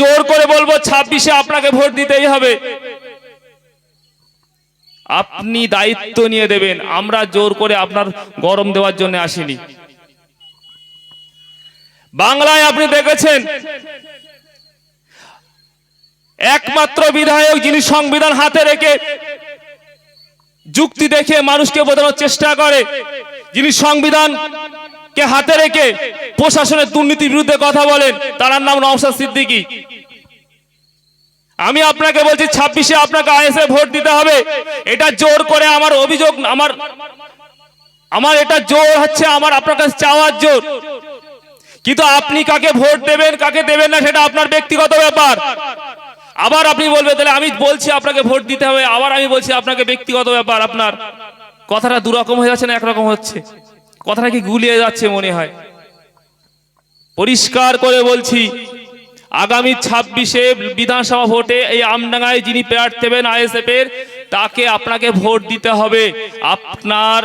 জোর করে বলব, ছাব্বিশে আপনাকে ভোট দিতেই হবে। আপনি দায়িত্ব নিয়ে দেবেন, আমরা জোর করে আপনার গরম দেওয়ার জন্য আসিনি। বাংলায় আপনি দেখেছেন, একমাত্র বিধায়ক যিনি সংবিধান হাতে রেখে যুক্তি দেখে মানুষকে বোঝানোর চেষ্টা করে, যিনি সংবিধান কে হাতে রেখে প্রশাসনের দুর্নীতির বিরুদ্ধে কথা বলেন, তার নাম নওশাদ সিদ্দিকী। আমি আপনাকে বলছি, ছাব্বিশে আপনাকে আইএসএ ভোট দিতে হবে। এটা জোর করে আমার অভিযোগ, আমার আমার এটা জোর হচ্ছে, আমার আপনার কাছে চাওয়ার জোর। কিন্তু আপনি কাকে ভোট দেবেন, কাকে দেবেন না, সেটা আপনার ব্যক্তিগত ব্যাপার। আবার আপনি বলবেন, তাহলে আমি বলছি আপনাকে ভোট দিতে হবে, আবার আমি বলছি আপনাকে ব্যক্তিগত ব্যাপার, আপনার কথাটা দুরকম হয়ে যাচ্ছে না, একরকম হচ্ছে? কথাটা কি গুলিয়ে যাচ্ছে মনে হয়। পরিষ্কার করে বলছি, আগামী ছাব্বিশে বিধানসভা ভোটে এই আমডাঙ্গায় যিনি প্রার্থী দেবেন আইএসএফ এর তাকে আপনাকে ভোট দিতে হবে। আপনার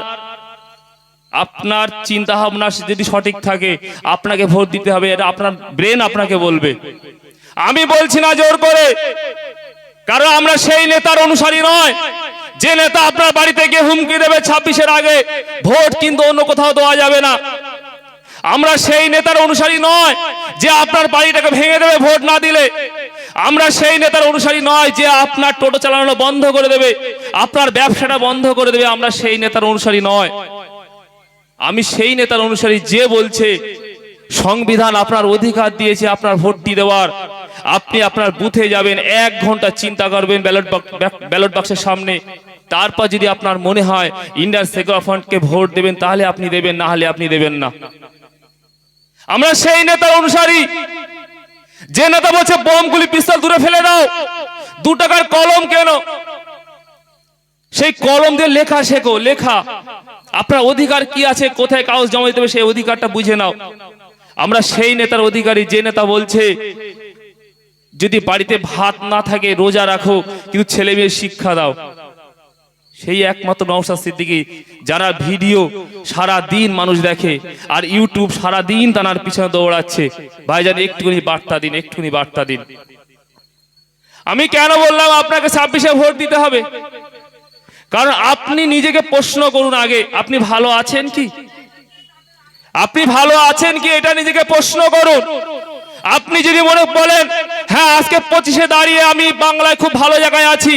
আপনার চিন্তা ভাবনা যদি সঠিক থাকে, আপনাকে ভোট দিতে হবে, এটা আপনার ব্রেন আপনাকে বলবে। আমি বলছি না জোর করে, কারণ আমরা সেই নেতার অনুসারী নয়। যে নেতা আপনার বাড়িতে গিয়ে হুমকি দেবে ছাব্বিশের আগে, ভোট কিন্তু অন্য কোথাও দেওয়া যাবে না। আমরা সেই নেতার অনুসারী নয় যে আপনার বাড়িটাকে ভেঙে দেবে ভোট না দিলে। আমরা সেই নেতার অনুসারী নয় যে আপনার টোটো চালানো বন্ধ করে দেবে, আপনার ব্যবসাটা বন্ধ করে দেবে। আমরা সেই নেতার অনুসারী নয়। আমি সেই নেতার অনুসারী যে বলছে, সংবিধান আপনার অধিকার দিয়েছে আপনার ভোটটি দেওয়ার। আপনি আপনার বুথে যাবেন, এক ঘণ্টা চিন্তা করবেন ব্যালট ব্যালট বাক্সের সামনে। তারপর যদি আপনার মনে হয় ইন্ডিয়ান সেকুলার ফ্রন্টকে ভোট দেবেন, তাহলে আপনি দেবেন, না হলে আপনি দেবেন না। আমরা সেই নেতার অনুসারী। যে নেতা বলছে, বোমগুলি পিস্তল দূরে ফেলে দাও। দু টাকার কলম কেন? সেই কলম দিয়ে লেখা শেখো, লেখা। আপনার অধিকার কি আছে? কোথায় কাগজ জমা দিতে হবে? সেই অধিকারটা বুঝে নাও। আমরা সেই নেতার অধিকারী। যে নেতা বলছে যদি বাড়িতে ভাত না থাকে, রোজা রাখো, কিন্তু ছেলে মেয়ে শিক্ষা দাও। সেই একমাত্র নওশাদ সিদ্দিকী, যারা ভিডিও সারা দিন মানুষ দেখে, আর ইউটিউব সারা দিন তানার পিছনে দৌড়াচ্ছে। ভাইজান, একটুখানি বার্তা দিন, একটুখানি বার্তা দিন। আমি কেন বললাম আপনাকে ছাব্বিশে ভোট দিতে হবে? কারণ আপনি নিজেকে প্রশ্ন করুন আগে, আপনি ভালো আছেন কি? আপনি ভালো আছেন কি? এটা নিজেকে প্রশ্ন করুন। আপনি যদি মনে বলেন হ্যাঁ আজকে পঁচিশে দাঁড়িয়ে আমি বাংলায় খুব ভালো জায়গায় আছি,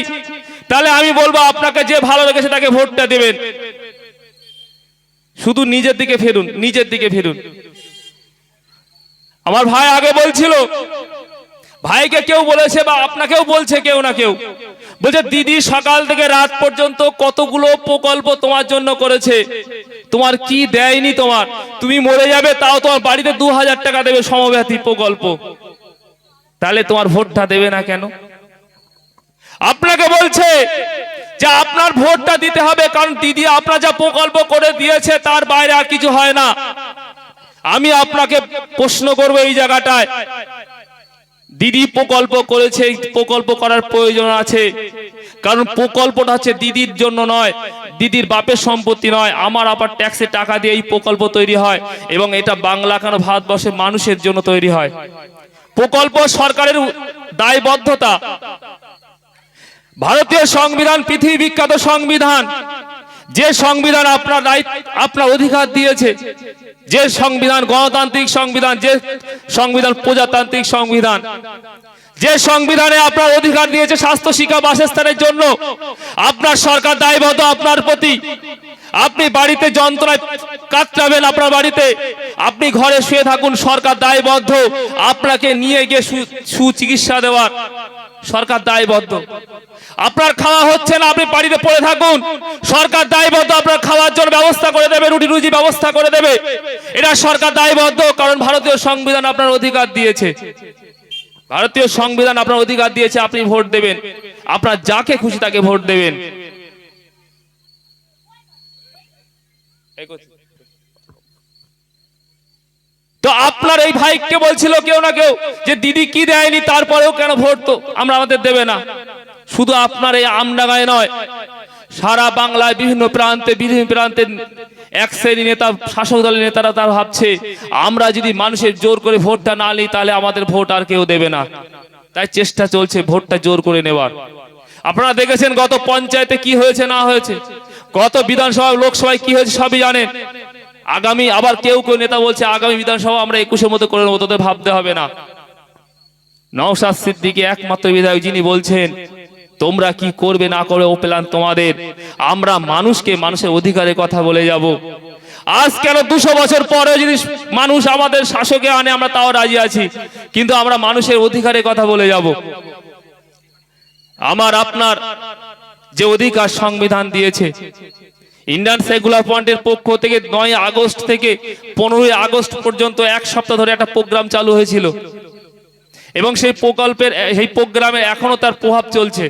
তাহলে আমি বলব আপনাকে যে ভালো লেগেছে তাকে ভোটটা দেবেন। শুধু নিজের দিকে ফেরুন, নিজের দিকে ফেরুন। আমার ভাই আগে বলছিল, ভাইকে কেউ বলেছে বা আপনাকেও বলছে কেউ না কেউ। বলছে, দিদি, সকাল থেকে রাত পর্যন্ত কতগুলো প্রকল্প তোমার জন্য করেছে? তোমার কি দেয়নি তোমার? তুমি মরে যাবে, তাও তোমার বাড়িতে দু হাজার টাকা দেবে সমব্যাথী প্রকল্প। তাহলে তোমার ভোটটা দেবে না কেন? আপনাকে বলছে যে আপনার ভোটটা দিতে হবে, কারণ দিদি আপনার যা প্রকল্প করে দিয়েছে, তার বাইরে আর কিছু হয় না। আমি আপনাকে প্রশ্ন করব এই জায়গাটায়। দিদি প্রকল্প করেছে প্রকল্প করার প্রয়োজন আছে। কারণ প্রকল্পটা হচ্ছে দিদির জন্য নয় দিদির বাপের সম্পত্তি নয়, আমার আবার ট্যাক্সের টাকা দিয়ে এই প্রকল্প তৈরি হয় এবং এটা বাংলা কেন ভারতবর্ষের মানুষের জন্য তৈরি হয়? প্রকল্প সরকারের দায়বদ্ধতা। ভারতীয় সংবিধান, পৃথিবী বিখ্যাত সংবিধান, যে সংবিধান আপনার আপনার অধিকার দিয়েছে, যে সংবিধান, গণতান্ত্রিক সংবিধান, যে সংবিধান, প্রজাতান্ত্রিক সংবিধান যে সংবিধানে আপনার অধিকার দিয়েছে স্বাস্থ্য, শিক্ষা, বাসস্থানের জন্য, আপনার সরকার দায়বদ্ধ আপনার প্রতি। আপনি বাড়িতে যন্ত্রণায় কাতরাবেন আপনার বাড়িতে। আপনি ঘরে শুয়ে থাকুন, সরকার দায়বদ্ধ। আপনাকে নিয়ে গিয়ে সুচিকিৎসা দেওয়ার সরকার দায়বদ্ধ। আপনার খাওয়া হচ্ছে না, আপনি বাড়িতে পড়ে থাকুন। সরকার দায়বদ্ধ, আপনার খাওয়ার জন্য ব্যবস্থা করে দেবে, রুটি রুজি ব্যবস্থা করে দেবে। এটা সরকার দায়বদ্ধ, কারণ ভারতীয় সংবিধান আপনার অধিকার দিয়েছে। ভারতীয় সংবিধান আপনার অধিকার দিয়েছে, আপনি ভোট দেবেন। আপনার যাকে খুশি তাকে ভোট দেবেন। তো আপনার এই ভাইকে বলছিল কেউ না কেউ যে দিদি কি দেয়নি, তারপরেও কেন ভোট তো আমরা আমাদের দেবে না। শুধু আপনার এই আমডাঙ্গায় নয়, সারা বাংলায় বিভিন্ন প্রান্তে বিভিন্ন প্রান্তে এক শ্রেণি নেতা, শাসক দলের নেতারা তার ভাবছে, আমরা যদি মানুষের জোর করে ভোটটা না নিই, তাহলে আমাদের ভোট আর কেউ দেবে না। তাই চেষ্টা চলছে ভোটটা জোর করে নেবার আপনারা দেখেছেন গত পঞ্চায়েতে কি হয়েছে, না হয়েছে? গত বিধানসভা লোকসভায় কি হয়েছে, সবই জানেন। আগামী আবার কেউ কেউ নেতা বলছে, আগামী বিধানসভা আমরা একুশের মতো করে নেব, তোদের ভাবতে হবে না। নওশাদ সিদ্দিকী একমাত্র বিধায়ক যিনি বলছেন তোমরা কি করবে না করবে ও প্ল্যান তোমাদের? আমরা মানুষকে মানুষের অধিকারের কথা বলে যাব। আজ কেন দুশো বছর পরে যদি মানুষ আমাদের শাসকে আনে, আমরা তাও রাজি আছি। কিন্তু আমরা মানুষের অধিকারের কথা বলে যাব। আমার আপনার যে অধিকার সংবিধান দিয়েছে, ইন্ডিয়ান সেকুলার ফ্রন্টের পক্ষ থেকে নয় আগস্ট থেকে পনেরোই আগস্ট পর্যন্ত এক সপ্তাহ ধরে একটা প্রোগ্রাম চালু হয়েছিল। এবং সেই প্রকল্পের এই প্রোগ্রামে এখনও তার প্রভাব চলছে।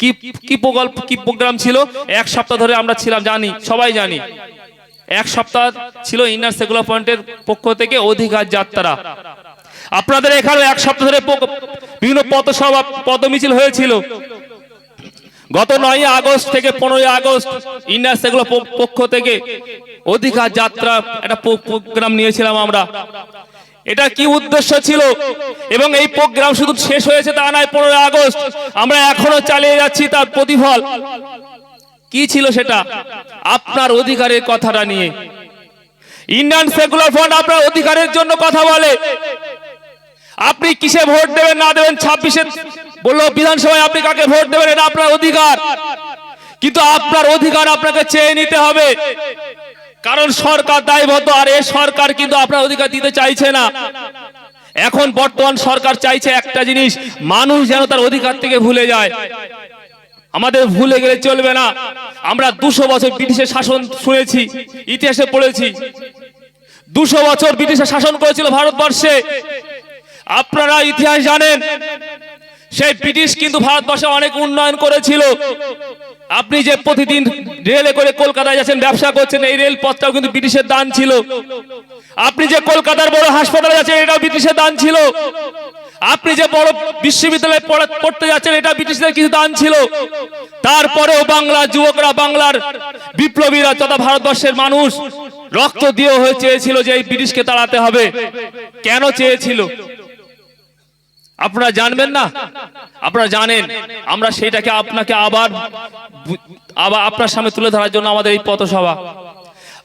কি কি প্রকল্প, কি প্রোগ্রাম ছিল? এক সপ্তাহ ধরে আমরা ছিলাম, জানি, সবাই জানি। এক সপ্তাহ ছিল ইন্ডিয়ান সেকুলার ফ্রন্টের পক্ষ থেকে অধিকার যাত্রা। আপনাদের এখানে এক সপ্তাহ ধরে বিভিন্ন পথসভা, পদমিছিল হয়েছিল। গত নয় আগস্ট থেকে পনেরোই আগস্ট ইন্ডিয়ান সেগুলো পক্ষ থেকে অধিকার যাত্রা একটা প্রোগ্রাম নিয়েছিলাম আমরা। এটা কি উদ্দেশ্য ছিল? এবং এই প্রোগ্রাম শুধু শেষ হয়েছে তা নয়, পনেরোই আগস্ট। আমরা এখনও চালিয়ে যাচ্ছি তার প্রতিফল। কি ছিল সেটা? আপনার অধিকারের কথাটা নিয়ে। ইন্ডিয়ান সেকুলার ফ্রন্ট আপনার অধিকারের জন্য কথা বলে। আপনি কিসে ভোট দেবেন, না দেবেন, ছাব্বিশে বলল বিধানসভায় আপনি কাকে ভোট দেবেন, এটা আপনার অধিকার। কিন্তু আপনার অধিকার আপনাকে চেয়ে নিতে হবে। কারণ সরকার দায়বদ্ধ, আর এ সরকার কিন্তু আপনার অধিকার দিতে চাইছে না। এখন বর্তমান সরকার চাইছে একটা জিনিস, মানুষ যেন তার অধিকার থেকে ভুলে যায়। আমাদের ভুলে গেলে চলবে না। আমরা দুশো বছর ব্রিটিশের শাসন শুনেছি, ইতিহাসে পড়েছি। দুশো বছর ব্রিটিশের শাসন করেছিল ভারতবর্ষে। আপনারা ইতিহাস জানেন, সেই ব্রিটিশ কিন্তু ভারতবর্ষে অনেক উন্নয়ন করেছিল। আপনি যে প্রতিদিন রেলে করে কলকাতায় যাচ্ছেন, ব্যবসা করছেন, এই রেল পথটাও কিন্তু ব্রিটিশের দান ছিল। আপনি যে কলকাতার বড় হাসপাতালে যাচ্ছেন, এটাও ব্রিটিশের দান ছিল। আপনি যে বড় বিশ্ববিদ্যালয়ে পড়া- পড়তে যাচ্ছেন, এটা ব্রিটিশদের কিছু দান ছিল। তারপরেও বাংলা যুবকরা, বাংলার বিপ্লবীরা তথা ভারতবর্ষের মানুষ রক্ত দিয়ে হয়ে চেয়েছিল যে এই ব্রিটিশকে তাড়াতে হবে। কেন চেয়েছিল? আপনারা জানবেন না? আপনারা জানেন, আমরা সেটাকে আপনাকে আবার আবার আপনার সামনে তুলে ধরার জন্য আমাদের এই পথসভা।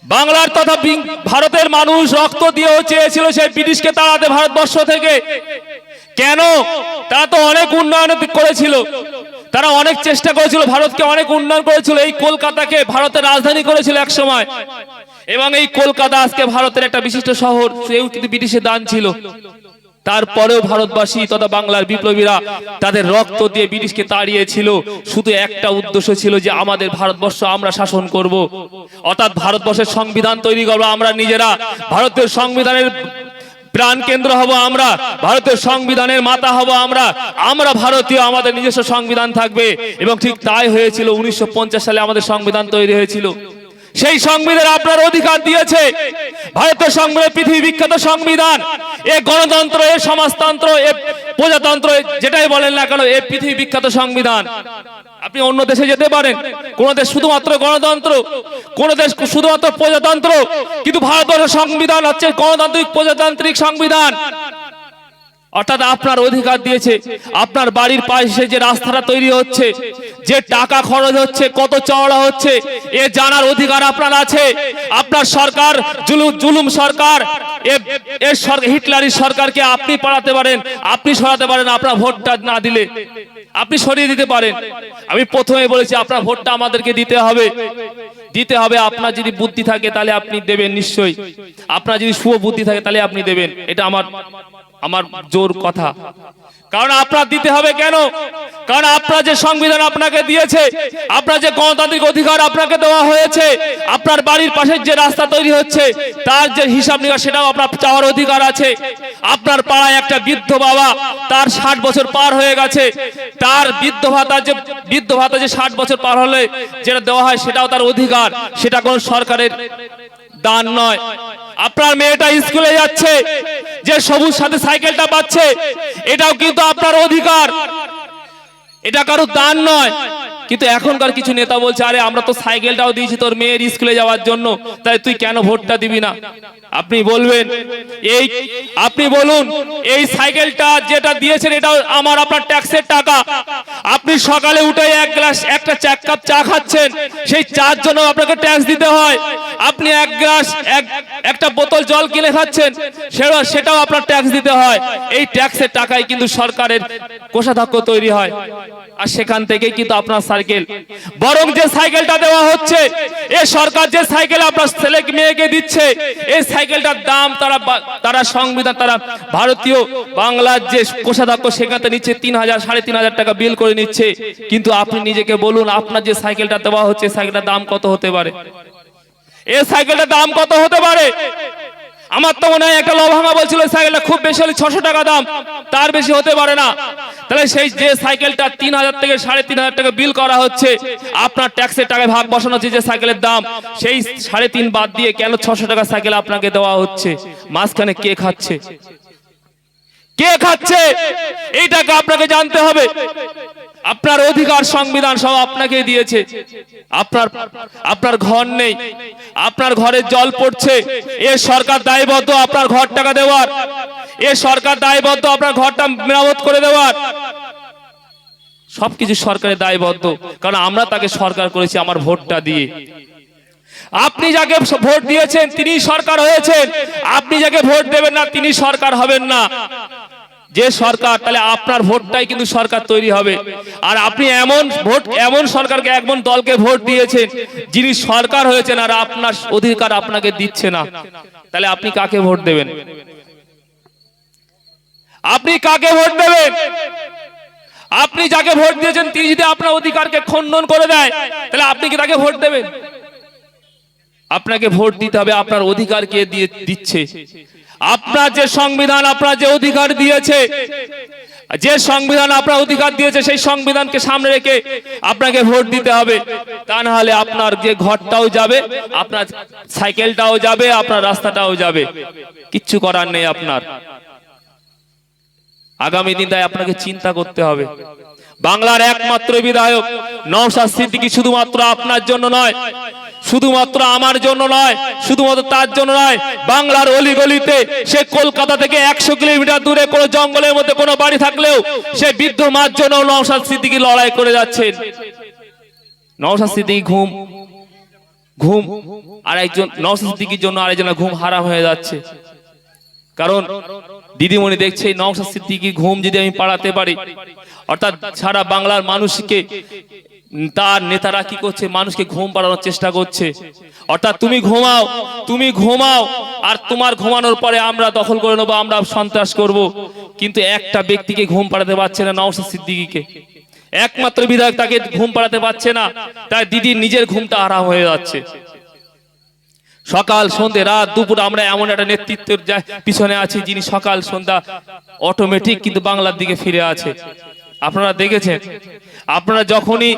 বাংলার তথা ভারতের মানুষ রক্ত দিয়েও চেয়েছিল সেই ব্রিটিশকে তাড়াতে ভারতবর্ষ থেকে। কেন? তারা তো অনেক উন্নয়ন করেছিল। তারা অনেক চেষ্টা করেছিল, ভারতকে অনেক উন্নয়ন করেছিল। এই কলকাতাকে ভারতের রাজধানী করেছিল এক সময়। এবং এই কলকাতা আজকে ভারতের একটা বিশিষ্ট শহর সেও কিন্তু ব্রিটিশের দান ছিল। তারপরেও ভারতবাসী তথা বাংলার বিপ্লবীরা তাদের রক্ত দিয়ে ব্রিটিশকে তাড়িয়েছিল। শুধু একটা উদ্দেশ্য ছিল যে আমাদের ভারতবর্ষ আমরা শাসন করব। অর্থাৎ ভারতবর্ষের সংবিধান তৈরি করব আমরা নিজেরা। ভারতের সংবিধানের প্রাণ কেন্দ্র হব আমরা। ভারতের সংবিধানের মাতা হব আমরা। আমরা ভারতীয়, আমাদের নিজস্ব সংবিধান থাকবে। এবং ঠিক তাই হয়েছিল, উনিশশো পঞ্চাশ সালে আমাদের সংবিধান তৈরি হয়েছিল। সেই সংবিধান আপনার অধিকার দিয়েছে। ভারতের সংবিধান পৃথিবী বিখ্যাত সংবিধান। এ গণতন্ত্র, এ সমাজতন্ত্র, এ প্রজাতন্ত্র যেটাই বলেন না কেন, এ পৃথিবী বিখ্যাত সংবিধান। আপনি অন্য দেশে যেতে পারেন। কোন দেশ শুধুমাত্র গণতন্ত্র, কোন দেশ শুধুমাত্র প্রজাতন্ত্র। কিন্তু ভারতের সংবিধান হচ্ছে গণতান্ত্রিক প্রজাতান্ত্রিক সংবিধান। অর্থাৎ আপনার অধিকার দিয়েছে, আপনার বাড়ির পাশে যে রাস্তাটা তৈরি হচ্ছে, যে টাকা খরচ হচ্ছে, কত চওড়া হচ্ছে, এ জানার অধিকার আপনার আছে। আপনার সরকার, জুলুম সরকার, এ- হিটলারি সরকারকে আপনি পাঠাতে পারেন, আপনি সরাতে পারেন, আপনার ভোটটা না দিলে। আপনি সরিয়ে দিতে পারেন। আমি প্রথমে বলেছি, আপনার ভোটটা আমাদেরকে দিতে হবে। দিতে হবে, আপনার যদি বুদ্ধি থাকে, তাহলে আপনি দেবেন নিশ্চয়ই। আপনার যদি শুভ বুদ্ধি থাকে, তাহলে আপনি দেবেন। এটা আমার আমার জোর কথা। কারণ আপনার দিতে হবে কেন? কারণ আপনার যে সংবিধান আপনাকে দিয়েছে, আপনার যে গণতান্ত্রিক অধিকার আপনাকে দেওয়া হয়েছে, আপনার বাড়ির পাশে যে রাস্তা তৈরি হচ্ছে, তার যে হিসাব নিকাশ, সেটাও আপনার চাওয়ার অধিকার আছে। আপনার পাড়ায় একটা বৃদ্ধ বাবা, তার ষাট বছর পার হয়ে গেছে। তার বৃদ্ধ ভাতা যে, বৃদ্ধ ভাতা যে ষাট বছর পার হলে যেটা দেওয়া হয়, সেটাও তার অধিকার। সেটা কোন সরকারের দান নয়। আপনার মেয়েটা স্কুলে যাচ্ছে, যে সবুজ সাথে সাইকেলটা পাচ্ছে, এটাও কিন্তু আপনার অধিকার। এটা কারও দান নয়। কিন্তু এখনকার কিছু নেতা বলছে, আরে, আমরা তো সাইকেলটাও দিয়েছি তোর মেয়ের স্কুলে যাওয়ার জন্য, তাই তুই কেন ভোটটা দিবি না? আপনি বলবেন, এই, আপনি বলুন, এই সাইকেলটা যেটা দিয়েছেন, এটা আমার, আপনার ট্যাক্সের টাকা। আপনি সকালে উঠে এক গ্লাস, একটা চা কাপ চা খাচ্ছেন, সেই চার জন্য আপনাকে ট্যাক্স দিতে হয়। আপনি এক গ্লাস, এক, একটা বোতল জল কিনে খাচ্ছেন সেটা সেটাও আপনার ট্যাক্স দিতে হয়। এই ট্যাক্সের টাকায় কিন্তু সরকারের কোষাধ্যক্ষ তৈরি হয়। আর সেখান থেকেই কিন্তু আপনার সাইকেল। বরং যে সাইকেলটা দেওয়া হচ্ছে, এ সরকার যে সাইকেল আপনার ছেলে মেয়েকে দিচ্ছে, এই সাইকেলটার দাম তারা তারা সংবিধান, তারা ভারতীয় বাংলার যে কোষাধ্যক্ষ, সেখান নিচ্ছে তিন হাজার, সাড়ে তিন হাজার টাকা বিল করে নিচ্ছে। কিন্তু আপনি নিজেকে বলুন, আপনার যে সাইকেলটা দেওয়া হচ্ছে, সাইকেলটার দাম কত হতে পারে? এই সাইকেলটার দাম কত হতে পারে? আমার তো মনে হয় একটা লভাঙা বলছিল, সাইকেলটা খুব বেশি হলে ছশো টাকা দাম। তার বেশি হতে পারে না। তাহলে সেই যে সাইকেলটা তিন হাজার থেকে সাড়ে তিন হাজার টাকা বিল করা হচ্ছে, আপনার ট্যাক্সের টাকায় ভাগ বসানো হচ্ছে যে সাইকেলের দাম, সেই সাড়ে তিন বাদ দিয়ে কেন ছশো টাকা সাইকেল আপনাকে দেওয়া হচ্ছে? মাঝখানে কে খাচ্ছে? কে খাচ্ছে? এইটাকে আপনাকে জানতে হবে। আপনার অধিকার সংবিধান সব আপনাকে দিয়েছে। আপনার আপনার ঘর নেই। আপনার ঘরে জল পড়ছে। এ সরকার দায়বদ্ধ আপনার ঘর টাকা দেওয়ার। এ সরকার দায়বদ্ধ আপনার ঘরটা মেরামত করে দেওয়ার। সবকিছু সরকারের দায়বদ্ধ। কারণ আমরা তাকে সরকার করেছি আমার ভোটটা দিয়ে। আপনি যাকে ভোট দিয়েছেন, তিনি সরকার হয়েছেন। আপনি যাকে ভোট দেবেন না, তিনি সরকার হবেন না। যে সরকার, তাহলে আপনার ভোটটাই কিন্তু সরকার তৈরি হবে। আর আপনি এমন ভোট, এমন সরকারকে, এমন দলকে ভোট দিয়েছেন, যিনি সরকার হয়েছেন আর আপনার অধিকার আপনাকে দিচ্ছে না। তাহলে আপনি কাকে ভোট দেবেন? আপনি কাকে ভোট দেবেন? আপনি যাকে ভোট দিয়েছেন, তিনি যদি আপনার অধিকারকে খণ্ডন করে দেয়, তাহলে আপনি কি তাকে ভোট দেবেন? আপনাকে ভোট দিতে হবে, আপনার অধিকার কে দিয়ে দিচ্ছে। আপনার যে সংবিধান, আপনার যে অধিকার দিয়েছে, যে সংবিধান আপনার অধিকার দিয়েছে, সেই সংবিধানকে সামনে রেখে আপনাকে ভোট দিতে হবে। তা না হলে আপনার যে ঘরটাও যাবে, আপনার সাইকেলটাও যাবে, আপনার রাস্তাটাও যাবে। কিচ্ছু করার নেই আপনার। আগামী দিন তাই আপনাকে চিন্তা করতে হবে। বাংলার একমাত্র বিধায়ক নওশাদ সিদ্দিকী শুধুমাত্র আপনার জন্য নয় শুধুমাত্র আমার জন্য নয়, শুধুমাত্র তার জন্য নয়, বাংলার অলিগলিতে সে কলকাতা থেকে একশো কিলোমিটার দূরে কোনো জঙ্গলের মধ্যে কোনো বাড়ি থাকলেও সে বৃদ্ধ মার জন্য নওশাদ সিদ্দিকী লড়াই করে যাচ্ছেন। নওশাদ সিদ্দিকী ঘুম ঘুম, আর একজন, নওশাদ সিদ্দিকীর জন্য আরেকজনের ঘুম হারাম হয়ে যাচ্ছে। কারণ দিদিমণি দেখছে, নওশাদ সিদ্দিকী ঘুম যদি আমি পাড়াতে পারি, অর্থাৎ সারা বাংলার মানুষকে তার নেতারা কি করছে? মানুষকে ঘুম পাড়ানোর চেষ্টা করছে। অর্থাৎ তুমি ঘুমাও তুমি ঘুমাও, আর তোমার ঘুমানোর পরে আমরা দখল করে নেব, আমরা সন্ত্রাস করব। কিন্তু একটা ব্যক্তিকে ঘুম পাড়াতে পারছে না নওশাদ সিদ্দিকীকে। একমাত্র বিধায়ক তাকে ঘুম পাড়াতে পারছে না তাই দিদির নিজের ঘুমটা আরাম হয়ে যাচ্ছে। সকাল সন্ধে রাত, দুপুর আমরা এমন একটা নেতৃত্বের পিছনে আছি যিনি সকাল, সন্ধ্যা অটোমেটিক কিন্তু বাংলার দিকে ফিরে আছে। আপনারা দেখেছেন? আপনারা যখনই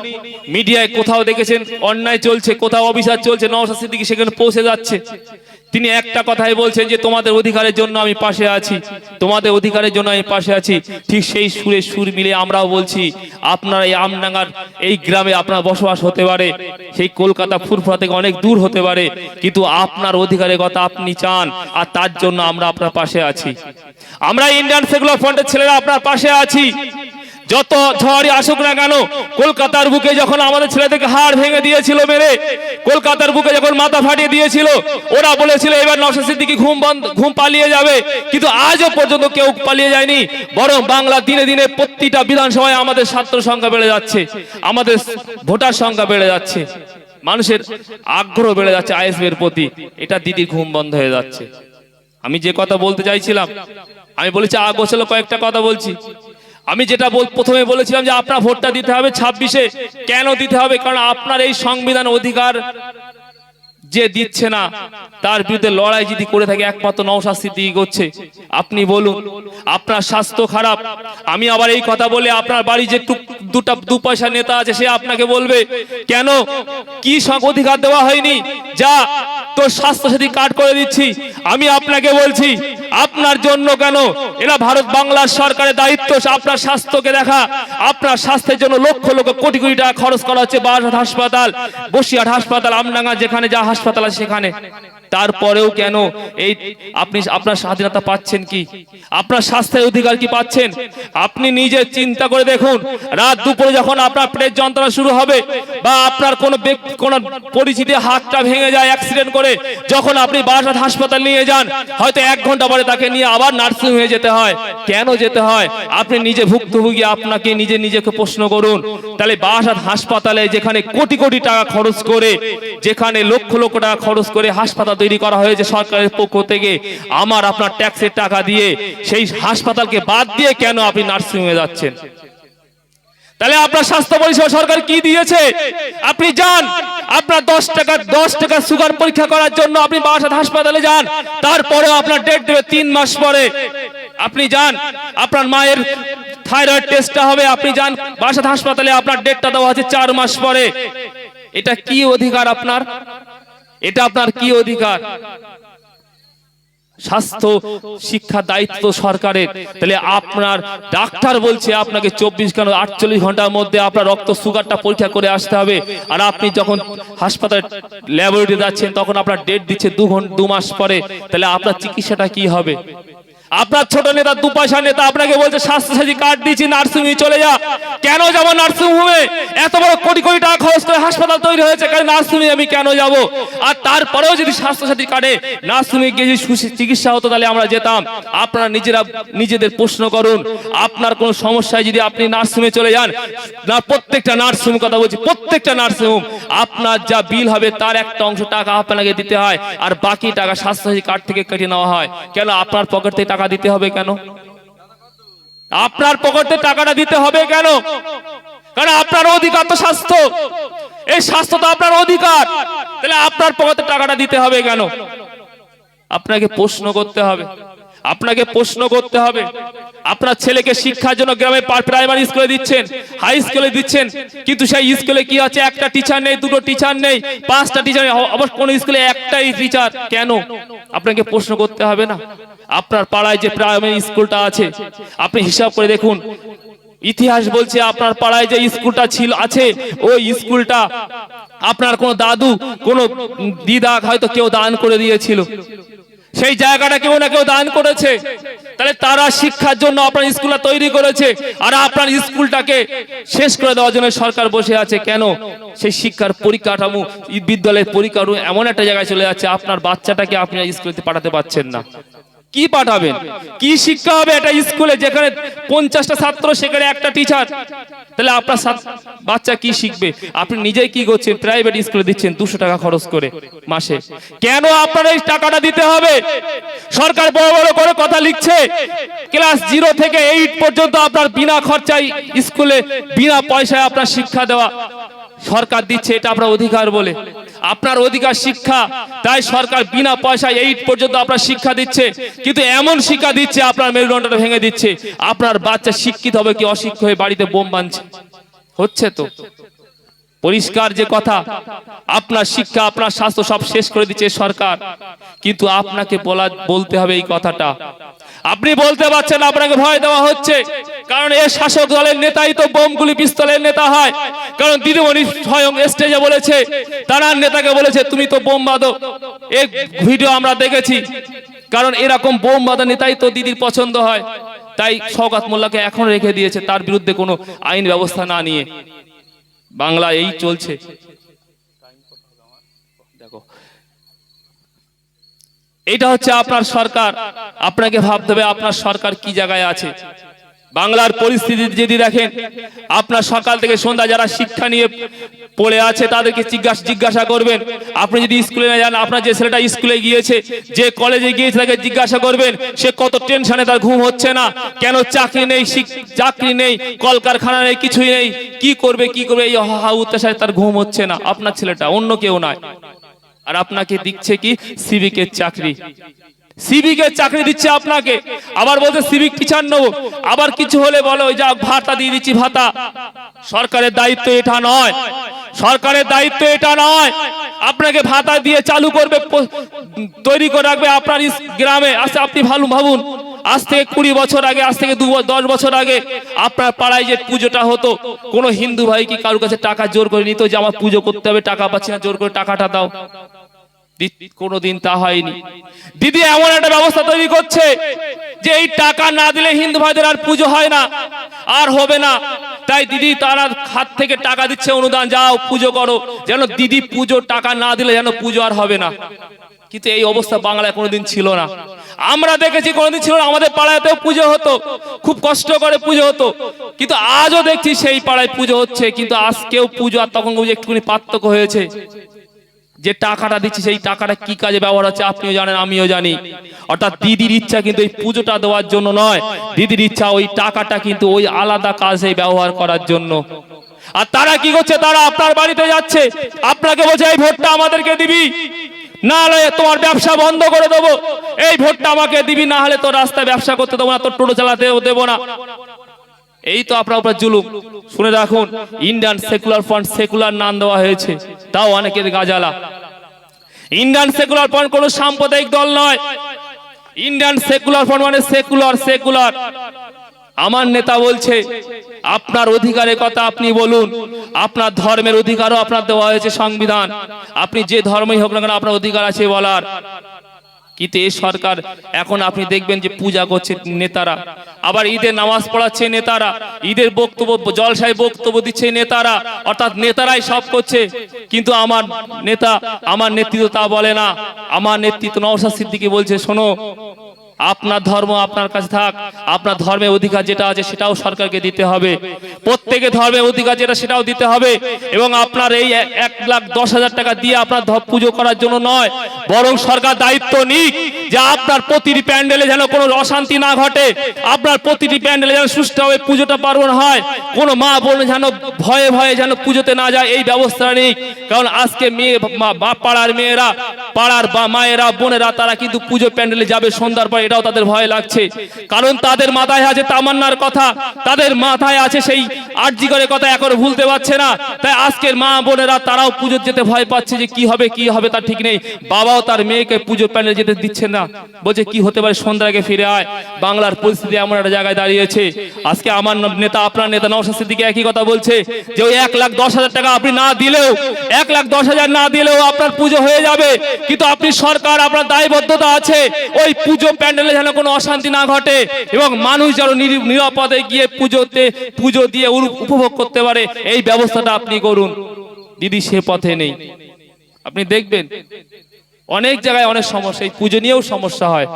মিডিয়ায় কোথাও দেখেছেন, অন্যায় চলছে, কোথাও অবিচার চলছে, নওশাদ সিদ্দিকী সেখানে পৌঁছে যাচ্ছে। তিনি একটা কথাই বলছেন যে, তোমাদের অধিকারের জন্য আমি পাশে আছি। তোমাদের অধিকারের জন্য আমি পাশে আছি। ঠিক সেই সুরে সুর মিলে আমরাও বলছি, আপনার এই আমডাঙ্গার এই গ্রামে আপনার বসবাস হতে পারে। সেই কলকাতা ফুরফুরা থেকে অনেক দূর হতে পারে। কিন্তু আপনার অধিকারের কথা আপনি চান, আর তার জন্য আমরা আপনার পাশে আছি। আমরা ইন্ডিয়ান সেকুলার ফ্রন্টের ছেলেরা আপনার পাশে আছি। যত ঝড়ই আসুক না কেন, কলকাতার বুকে যখন আমাদের ছেলেদেরকে হাড় ভেঙে দিয়েছিল মেরে, কলকাতার বুকে যখন মাথা ফাটিয়ে দিয়েছিল, ওরা বলেছিল এবার নওশাদ সিদ্দিকী ঘুম বন্ধ, ঘুম পালিয়ে যাবে। কিন্তু আজও পর্যন্ত কেউ পালিয়ে যায়নি, বরং বাংলা দিনে দিনে প্রতিটা বিধানসভায় আমাদের ছাত্র সংখ্যা বেড়ে যাচ্ছে, আমাদের ভোটার সংখ্যা বেড়ে যাচ্ছে, মানুষের আগ্রহ বেড়ে যাচ্ছে আইএসবি এর প্রতি। এটা দিদির ঘুম বন্ধ হয়ে যাচ্ছে। আমি যে কথা বলতে চাইছিলাম, আমি বলেছি আগ বছর কয়েকটা কথা বলছি। আমি যেটা প্রথমে বলেছিলাম যে আপনার ভোটটা দিতে হবে ছাব্বিশে। কেন দিতে হবে? কারণ আপনার এই সংবিধান অধিকার যে দিচ্ছে না, তার বিরুদ্ধে লড়াই যদি করে থাকে একমাত্র নওশাদ সিদ্দিকী করছে। আপনি বলুন, আপনার স্বাস্থ্য খারাপ, আমি আবার এই কথা বলে আপনার বাড়ি যে দুটা দু পয়সা নেতা আছে, সে আপনাকে বলবে, কেন? কি অধিকার দেওয়া হয়নি? যা, তোর স্বাস্থ্য সাথী কার্ড করে দিচ্ছি। আমি আপনাকে বলছি, আপনার জন্য কেন? এরা ভারত বাংলার সরকারের দায়িত্ব, আপনার স্বাস্থ্যকে দেখা। আপনার স্বাস্থ্যের জন্য লক্ষ লক্ষ কোটি কোটি টাকা খরচ করা হচ্ছে বারাসাত হাসপাতাল, বসিরহাট হাসপাতাল, আমডাঙ্গা, যেখানে যা হাসপাতাল আছে সেখানে। তারপরেও কেন এই আপনি আপনার স্বাধীনতা পাচ্ছেন কি? আপনার স্বাস্থ্যের অধিকার কি পাচ্ছেন? আপনি নিজে চিন্তা করে দেখুন, রাত দুপুরে যখন আপনার পেটের যন্ত্রণা শুরু হবে বা আপনার কোনো কোনো পরিচিতি হাতটা ভেঙে যায় অ্যাক্সিডেন্ট করে, যখন আপনি বারাসাত হাসপাতাল নিয়ে যান, হয়তো এক ঘণ্টা পরে তাকে নিয়ে আবার নার্সিং হয়ে যেতে হয়। কেন যেতে হয়? আপনি নিজে ভুক্তভোগী, আপনাকে নিজে নিজেকে প্রশ্ন করুন, তাহলে বারাসাত হাসপাতালে যেখানে কোটি কোটি টাকা খরচ করে, যেখানে লক্ষ লক্ষ টাকা খরচ করে হাসপাতাল তৈরি করা হয়েছে সরকারের পক্ষ থেকে। আমার, আপনার ট্যাক্সের টাকা দিয়ে সেই হাসপাতালকে বাদ দিয়ে কেন আপনি নার্সিং হোমে যাচ্ছেন? তাহলে আপনার স্বাস্থ্য পরিষেবা সরকার কি দিয়েছে? আপনি যান, আপনার দশ টাকা দশ টাকা সুগার পরীক্ষা করার জন্য আপনি বারাসাত হাসপাতালে যান, তারপরেও আপনার ডেট দেবে তিন মাস পরে। আপনি যান, আপনার মায়ের থাইরয়েড টেস্টটা হবে, আপনি যান, বারাসাত হাসপাতালে আপনার ডেটটা দেওয়া আছে চার মাস পরে। এটা কি অধিকার আপনার? এটা আপনার কি অধিকার? স্বাস্থ্য, শিক্ষা, দায়িত্ব সরকারের। তাহলে আপনার ডাক্তার বলছে আপনাকে চব্বিশ কেন আটচল্লিশ ঘণ্টার মধ্যে আপনার রক্ত সুগারটা পরীক্ষা করে আসতে হবে। আর আপনি যখন হাসপাতালে ল্যাবরেটরি যাচ্ছেন, তখন আপনার ডেট দিচ্ছে দু ঘণ্টা, দু মাস পরে। তাহলে আপনার চিকিৎসাটা কি হবে? আপনার ছোট নেতা দু পয়সা নেতা আপনাকে বলছে, স্বাস্থ্যসাথী কার্ড দিচ্ছি নার্সিং হোমে চলে যা। কেন যাব নার্সিং হোমে এত বড় কোটি কোটি টাকা খরচ করে হাসপাতাল তৈরি হয়েছে নার্সিং আমি কেন যাব? আর তারপরেও যদি স্বাস্থ্যসাথী কার্ডে নার্সিং গিয়ে যদি চিকিৎসা হতো, তাহলে আমরা যেতাম। আপনারা নিজেরা, নিজেদের প্রশ্ন করুন। আপনার কোনো সমস্যায় যদি আপনি নার্সিং হোমে চলে যান, না, প্রত্যেকটা নার্সিং হোম কথা বলছি, প্রত্যেকটা নার্সিং হোম আপনার যা বিল হবে, তার একটা অংশ টাকা আপনাকে দিতে হয়, আর বাকি টাকা স্বাস্থ্যসাথী কার্ড থেকে কেটে নেওয়া হয়। কেন? আপনার পকেট থেকে টাকা দিতে হবে কেন? আপনার পকেটে টাকাটা দিতে হবে কেন? কারণ আপনার অধিকার তো স্বাস্থ্য। এই স্বাস্থ্য তো আপনার অধিকার। তাহলে আপনার পকেটে টাকাটা দিতে হবে কেন? আপনাকে প্রশ্ন করতে হবে। আপনাকে প্রশ্ন করতে হবে। আপনার ছেলেকে শিক্ষার জন্য গ্রামে প্রাইমারি স্কুলে দিচ্ছেন হাই স্কুলে দিচ্ছেন। কিন্তু সেই স্কুলে কি আছে? একটা টিচার নেই, দুটো টিচার নেই, পাঁচটা টিচার নেই। আবার কোন স্কুলে একটাই টিচার কেন? আপনাকে প্রশ্ন করতে হবে না। আপনার পাড়ায় যে প্রাইমারি স্কুলটা আছে, আপনি হিসাব করে দেখুন। ইতিহাস বলছে আপনার পাড়ায় যে স্কুলটা ছিল আছে, ওই স্কুলটা আপনার কোন দাদু, কোন দিদা হয়তো কেউ দান করে দিয়েছিল। সেই জায়গাটা কেউ না কেউ দান করেছে। তাহলে তারা শিক্ষার জন্য আপনার স্কুলটা তৈরি করেছে আর আপনার স্কুলটাকে শেষ করে দেওয়ার জন্য সরকার বসে আছে। কেন? সেই শিক্ষার পরিকাঠামো, বিদ্যালয়ের পরিকাঠামো এমন একটা জায়গায় চলে যাচ্ছে, আপনার বাচ্চাটাকে আপনি স্কুলে পাঠাতে পারছেন না। কি পাঠাবেন কি শিক্ষা হবে একটা স্কুলে যেখানে পঞ্চাশটা ছাত্র, সেখানে একটা টিচার তাহলে আপনার বাচ্চা কি শিখবে? আপনি নিজেই কি করছেন? প্রাইভেট স্কুলে দিচ্ছেন দুশো টাকা খরচ করে মাসে। কেন আপনার এই টাকাটা দিতে হবে? সরকার বড় বড় করে কথা লিখছে। ক্লাস জিরো থেকে এইট পর্যন্ত আপনার বিনা খরচায় স্কুলে বিনা পয়সায় আপনার শিক্ষা দেওয়া। সরকার দিচ্ছে, এটা আপনার অধিকার বলে। আপনার অধিকার শিক্ষা, তাই সরকার বিনা পয়সায় এইট পর্যন্ত আপনার শিক্ষা দিচ্ছে। কিন্তু এমন শিক্ষা দিচ্ছে, আপনার মেরুদণ্ডটা ভেঙে দিচ্ছে। আপনার বাচ্চা শিক্ষিত হবে কি অশিক্ষিত হয়ে বাড়িতে বোম বানছে? হচ্ছে তো। পরিষ্কার যে কথা, আপনার শিক্ষা, আপনার স্বাস্থ্য সব শেষ করে দিচ্ছে সরকার। কিন্তু আপনাকে বলা, বলতে হবে এই কথাটা। আপনি বলতে পারছেন, আপনাকে ভয় দেওয়া হচ্ছে। কারণ এ শাসক দলের নেতাই তো বোমগুলি, পিস্তলের নেতা হয়। কারণ দিদিমণি স্বয়ং স্টেজে বলেছে তারার নেতাকে বলেছে, তুমি তো বোম বাদক এই ভিডিও আমরা দেখেছি। কারণ এরকম বোম বাঁধা নেতাই তো দিদির পছন্দ হয়। তাই শওকাত মোল্লাকে এখন রেখে দিয়েছে, তার বিরুদ্ধে কোনো আইন ব্যবস্থা না নিয়ে। বাংলা এই চলছে। দেখো। এটা হচ্ছে আপনার সরকার। আপনাকে ভাবতে হবে আপনার সরকার কি জায়গায় আছে। বাংলার পরিস্থিতি যদি দেখেন, আপনার সকাল থেকে সন্ধ্যা যারা শিক্ষা নিয়ে পড়ে আছে, তাদেরকে জিজ্ঞাসা জিজ্ঞাসা করবেন। আপনি যদি স্কুলে না যান, আপনার যে ছেলেটা স্কুলে গিয়েছে, যে কলেজে গিয়েছে, তাকে জিজ্ঞাসা করবেন, সে কত টেনশনে তার ঘুম হচ্ছে না? কেন চাকরি নেই চাকরি নেই, কলকারখানা নেই, কিছুই নেই? কি করবে কি করবে? এই হা উত্তাসায় তার ঘুম হচ্ছে না। আপনার ছেলেটা অন্য কেউ নয়। আর আপনাকে দিচ্ছে কি? সিভিকের চাকরি। সিভিকের চাকরি দিচ্ছে আপনাকে। আবার বলতে সিভিক টিচার নেব। আবার কিছু হলে বলো, ওই যা ভাতা দিয়ে দিচ্ছি, ভাতা। সরকারের দায়িত্ব এটা নয়। সরকারের দায়িত্ব এটা নয়। আপনাকে ভাতা দিয়ে চালু করবে তৈরি করে রাখবে আপনার গ্রামে। আসে আপনি ভালো ভাবুন। আজ থেকে কুড়ি বছর আগে, আজ থেকে দু দশ বছর আগে আপনার পাড়ায় যে পুজোটা হতো, কোনো হিন্দু ভাই কি কারোর কাছে টাকা জোর করে নিত যে, আমার পুজো করতে হবে, টাকা পাচ্ছি না, জোর করে টাকাটা দাও? কোনোদিন তা হয়নি। দিদি এমন একটা ব্যবস্থা তৈরি করছে যে এই টাকা না দিলে হিন্দু ভাইদের আর পুজো হয় না, আর হবে না। তাই দিদি তারা হাত থেকে টাকা দিচ্ছে, অনুদান, যাও, পুজো করো। যেন দিদি পুজো টাকা না দিলে যেন পুজো আর হবে না। কিন্তু এই অবস্থা বাংলায় কোনোদিন ছিল না। আমরা দেখেছি কোনোদিন ছিল না, আমাদের পাড়াতেও পুজো হতো। খুব কষ্ট করে পুজো হতো। কিন্তু আজও দেখছি সেই পাড়ায় পুজো হচ্ছে, কিন্তু আজকেও পুজো আর তখন একটুখানি পার্থক্য হয়েছে। যে টাকাটা দিচ্ছি, সেই টাকাটা কি কাজে ব্যবহার হচ্ছে আপনিও জানেন, আমিও জানি। অর্থাৎ দিদির ইচ্ছা কিন্তু এই পুজোটা দেওয়ার জন্য নয়। দিদির ইচ্ছা ওই টাকাটা কিন্তু ওই আলাদা কাজে ব্যবহার করার জন্য। আর তারা কি করছে? তারা আপনার বাড়িতে যাচ্ছে। আপনাকে বলছে, এই ভোটটা আমাদেরকে দিবি। না হলে তোমার ব্যবসা বন্ধ করে দেবো। এই ভোটটা আমাকে দিবি, না হলে তোর রাস্তায় ব্যবসা করতে দেবো না, তোর টোটো চালাতে দেবো না। এই তো আপনার উপর জুলুম। শুনে রাখুন ইন্ডিয়ান সেকুলার ফান্ড সেকুলার নাম দেওয়া হয়েছে, তাও অনেকের গাজালা ইন্ডিয়ান সেকুলার ফান্ড কোনো সাম্প্রদায়িক দল নয়। ইন্ডিয়ান সেকুলার ফান্ড মানে সেকুলার সেকুলার আমার নেতা বলছে, আপনার অধিকারের কথা আপনি বলুন, আপনার ধর্মের অধিকারও আপনার দেওয়া হয়েছে সংবিধান। আপনি যে ধর্মই হোক না কেন আপনার অধিকার আছে বলার। কিন্তু এই সরকার, এখন আপনি দেখবেন যে পূজা করছে নেতারা। আবার ঈদের নামাজ পড়াচ্ছে নেতারা, ঈদের বক্তব্য, জলসায় বক্তব্য দিচ্ছে নেতারা, অর্থাৎ নেতারাই সব করছে। কিন্তু আমার নেতা, আমার নেতৃত্ব তা বলে না। আমার নেতৃত্ব নওশাদ সিদ্দিকি বলছে, শোনো আপনার ধর্ম আপনার কাছে থাক, আপনার ধর্মের অধিকার যেটা আছে সেটাও সরকারকে দিতে হবে। প্রত্যেকে ধর্মের অধিকার যেটা সেটাও দিতে হবে। এবং আপনার এই এক- লাখ দশ হাজার টাকা দিয়ে আপনার পুজো করার জন্য নয়, বরং সরকার দায়িত্ব নিক যে আপনার প্রতিটি প্যান্ডেলে যেন কোনো অশান্তি না ঘটে, আপনার প্রতিটি প্যান্ডেলে যেন সুষ্ঠুভাবে পুজোটা পার্বণ হয়, কোনো মা বোন যেন ভয়ে ভয়ে যেন পুজোতে না যায়, এই ব্যবস্থা নেই কারণ আজকে মেয়ে পাড়ার মেয়েরা, পাড়ার বা মায়েরা, বোনেরা, তারা কিন্তু পুজো প্যান্ডেলে যাবে সন্ধ্যার পর। এটাও তাদের ভয় লাগছে। কারণ তাদের মাথায় আছে তামান্নার কথা। তাদের মাথায় আছে সেই আর্জি করে কথা এখনও ভুলতে পারছে না। তাই আজকের মা বোনেরা তারাও পুজো যেতে ভয় পাচ্ছে যে কি হবে কি হবে তার ঠিক নেই। বাবাও তার মেয়েকে পুজো প্যান্ডেলে যেতে দিচ্ছে না। বলছে, কি হতে পারে? সন্ধ্যার আগে ফিরে আয়। বাংলার পরিস্থিতি এমন একটা জায়গায় দাঁড়িয়েছে। আজকে আমার নেতা, আপনার নেতা নওশাদ সিদ্দিকী একই কথা বলছে যে, ওই এক লাখ দশ হাজার টাকা আপনি না দিলেও, এক লাখ দশ হাজার না দিলেও আপনার পুজো হয়ে যাবে। কিন্তু আপনি সরকার, আপনার দায়বদ্ধতা আছে। ওই পুজো প্যান্ডেলে যেন কোনো অশান্তি না ঘটে এবং মানুষ যেন নিরাপদে গিয়ে পুজোতে, পুজো দিয়ে উপভোগ করতে পারে, এই ব্যবস্থাটা আপনি করুন। দিদি সে পথে নেই। আপনি দেখবেন, অনেক জায়গায় অনেক সমস্যা, এই পুজো নিয়েও সমস্যা হয়।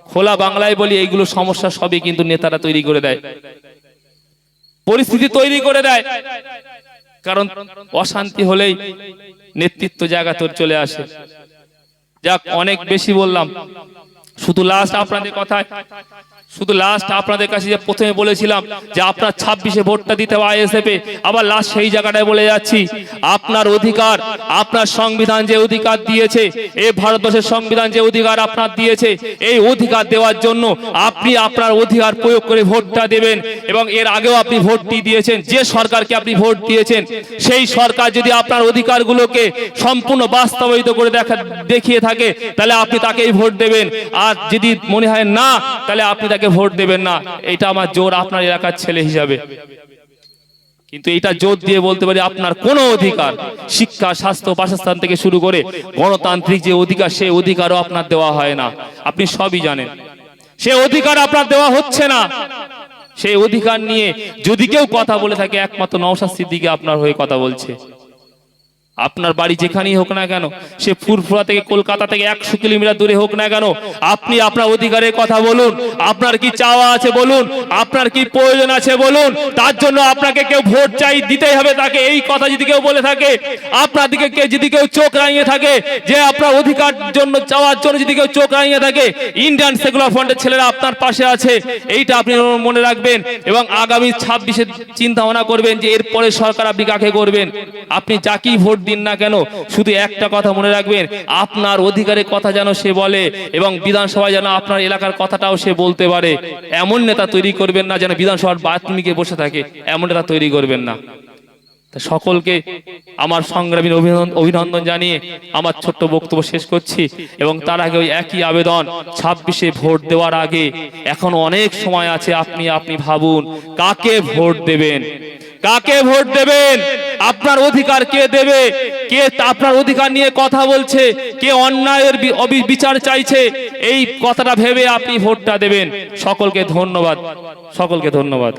খোলা বাংলায় বলি, এইগুলো সমস্যা সবই কিন্তু নেতারা তৈরি করে দেয়। পরিস্থিতি তৈরি করে দেয়। কারণ অশান্তি হলেই নেতৃত্ব জায়গা তোর চলে আসে। যাক, অনেক বেশি বললাম। শুধু লাস্ট আপনাদের কথায় শুধু লাস্ট আপনাদের কাছে যে প্রথমে বলেছিলাম যে আপনার ছাব্বিশে ভোটটা দিতে হবে আইএসএফ, আবার লাস্ট সেই জায়গাটায় বলে যাচ্ছি, আপনার অধিকার, আপনার সংবিধান যে অধিকার দিয়েছে, এই ভারতবর্ষের সংবিধান যে অধিকার আপনার দিয়েছে, এই অধিকার দেওয়ার জন্য আপনি আপনার অধিকার প্রয়োগ করে ভোটটা দেবেন এবং এর আগেও আপনি ভোটটি দিয়েছেন, যে সরকারকে আপনি ভোট দিয়েছেন, সেই সরকার যদি আপনার অধিকারগুলোকে সম্পূর্ণ বাস্তবায়িত করে দেখা, দেখিয়ে থাকে, তাহলে আপনি তাকেই ভোট দেবেন। আর যদি মনে হয় না, তাহলে আপনি তাকে ভোট দেবেন না, এটা আমার জোর আপনার এলাকার ছেলে হিসাবে। কিন্তু এটা জোর দিয়ে বলতে পারি আপনার কোনো অধিকার, শিক্ষা, স্বাস্থ্য, বাসস্থান থেকে শুরু করে গণতান্ত্রিক যে অধিকার, সেই অধিকারও আপনার দেওয়া হয় না। আপনি সবই জানেন। সে অধিকার আপনার দেওয়া হচ্ছে না। সেই অধিকার নিয়ে যদি কেউ কথা বলে থাকে, একমাত্র নওশাদ দিকে আপনার হয়ে কথা বলছে। আপনার বাড়ি যেখানেই হোক না কেন, সে ফুরফুরা থেকে কলকাতা থেকে একশো কিলোমিটার দূরে হোক না কেন, আপনি আপনার অধিকারের কথা বলুন, আপনার কি চাওয়া আছে বলুন, আপনার কি প্রয়োজন আছে বলুন, তার জন্য আপনাকে কেউ ভোট চাই দিতেই হবে তাকে, এই কথা যদি কেউ বলে থাকে, আপনার দিকে কে যদি কেউ চোখ রাঙিয়ে থাকে, যে আপনার অধিকার জন্য, চাওয়ার জন্য যদি কেউ চোখ রাঙিয়ে থাকে ইন্ডিয়ান সেকুলার ফ্রন্টের ছেলেরা আপনার পাশে আছে, এইটা আপনি মনে রাখবেন এবং আগামী ছাব্বিশে চিন্তা ভাবনা করবেন যে এরপরে সরকার আপনি কাকে করবেন, আপনি যাকেই ভোট দিন না কেন, শুধু একটা কথা মনে রাখবেন, আপনার অধিকারের কথা যেন সে বলে এবং বিধানসভায় যেন আপনার এলাকার কথাটাও সে বলতে পারে। এমন নেতা তৈরি করবেন না যেন বিধানসভার বাথরুমিকে বসে থাকে, এমন নেতা তৈরি করবেন না। সকলকে আমার সংগ্রামী অভিনন্দন অভিনন্দন জানিয়ে আমার ছোট্ট বক্তব্য শেষ করছি এবং তার আগে ওই একই আবেদন, ছাব্বিশে ভোট দেওয়ার আগে, এখন অনেক সময় আছে আপনি আপনি ভাবুন, কাকে ভোট দেবেন? কাকে ভোট দেবেন? আপনার অধিকার কে দেবে? কে আপনার অধিকার নিয়ে কথা বলছে? কে অন্যায়ের বিচার চাইছে? এই কথাটা ভেবে আপনি ভোটটা দেবেন। সকলকে ধন্যবাদ। সকলকে ধন্যবাদ।